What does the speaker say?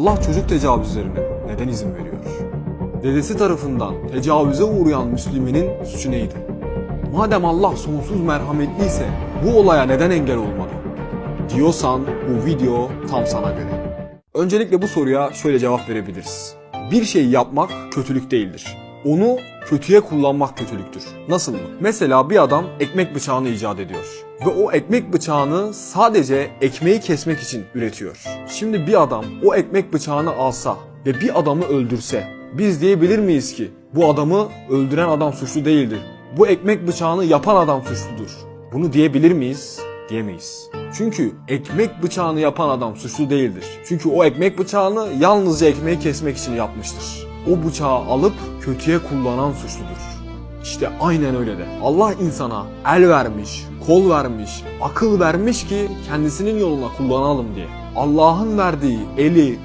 Allah çocuk tecavüzlerine neden izin veriyor? Dedesi tarafından tecavüze uğrayan Müslümenin suçu neydi? Madem Allah sonsuz merhametliyse bu olaya neden engel olmadı? Diyorsan bu video tam sana göre. Öncelikle bu soruya şöyle cevap verebiliriz. Bir şey yapmak kötülük değildir. Onu kötüye kullanmak kötülüktür. Nasıl mı? Mesela bir adam ekmek bıçağını icat ediyor. Ve o ekmek bıçağını sadece ekmeği kesmek için üretiyor. Şimdi bir adam o ekmek bıçağını alsa ve bir adamı öldürse biz diyebilir miyiz ki bu adamı öldüren adam suçlu değildir. Bu ekmek bıçağını yapan adam suçludur. Bunu diyebilir miyiz? Diyemeyiz. Çünkü ekmek bıçağını yapan adam suçlu değildir. Çünkü o ekmek bıçağını yalnızca ekmeği kesmek için yapmıştır. O bıçağı alıp kötüye kullanan suçludur. İşte aynen öyle de. Allah insana el vermiş, kol vermiş, akıl vermiş ki kendisinin yoluna kullanalım diye. Allah'ın verdiği eli,